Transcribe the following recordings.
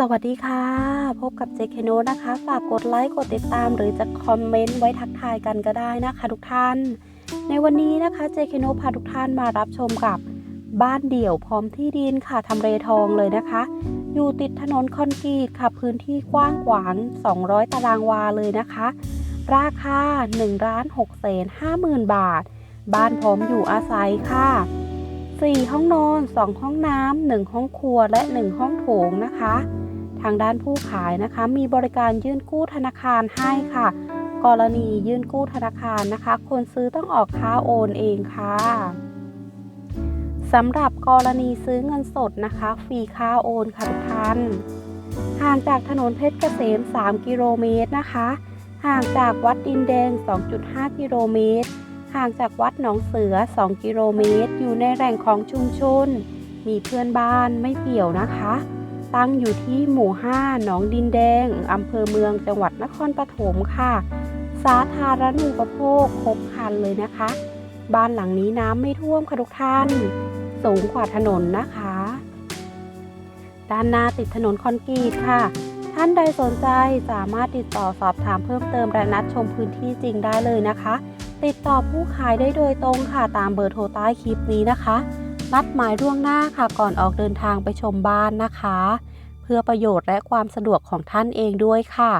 สวัสดีค่ะ พบกับเจคโนนะคะ ฝากกดไลค์กดติดตาม หรือจะคอมเมนต์ไว้ทักทายกันก็ได้นะคะทุกท่าน ในวันนี้นะคะเจคโนพาทุกท่านมารับชมกับบ้านเดี่ยวพร้อมที่ดินค่ะทำเลทองเลยนะคะ อยู่ติดถนนคอนกรีตค่ะพื้นที่กว้างขวาง 200 ตารางวาเลยนะคะ ราคา1ล้าน6แสน5 0,000 บาท บ้านพร้อมอยู่อาศัยค่ะ 4 ห้องนอน 2 ห้องน้ำ 1 ห้องครัวและ 1 ห้องโถงนะคะ ทางด้านผู้ขายนะคะ มีบริการยื่นกู้ธนาคารให้ค่ะ กรณียื่นกู้ธนาคารนะคะ คนซื้อต้องออกค่าโอนเองค่ะสำหรับกรณีซื้อเงินสดนะคะ ฟรีค่าโอนค่ะทุกท่านห่างจากถนนเพชรเกษม 3 กิโลเมตรนะคะ ห่างจากวัดดินแดง 2.5 กิโลเมตร ห่างจากวัดหนองเสือ 2 กิโลเมตร อยู่ในแหล่งของชุมชน มีเพื่อนบ้านไม่เปี่ยวนะคะ ตั้งอยู่ที่หมู่ 5 หนองดินแดง อำเภอเมืองจังหวัดนครปฐมค่ะ สาธารณูปโภคครบครันเลยนะคะ บ้านหลังนี้น้ำไม่ท่วมค่ะทุกท่าน สูงกว่าถนนนะคะ ด้านหน้าติดถนนคอนกรีตค่ะ ท่านใดสนใจสามารถติดต่อสอบถามเพิ่มเติมและนัดชมพื้นที่จริงได้เลยนะคะ ติดต่อผู้ขายได้โดยตรงค่ะตามเบอร์โทรใต้คลิปนี้นะคะนัดหมายล่วงหน้าค่ะก่อนออกเดินทางไปชมบ้านนะคะ เพื่อประโยชน์และความสะดวกของท่านเองด้วยค่ะ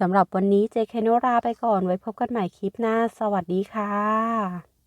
สำหรับวันนี้เจเคโนราไปก่อนไว้พบกันใหม่คลิปหน้า สวัสดีค่ะ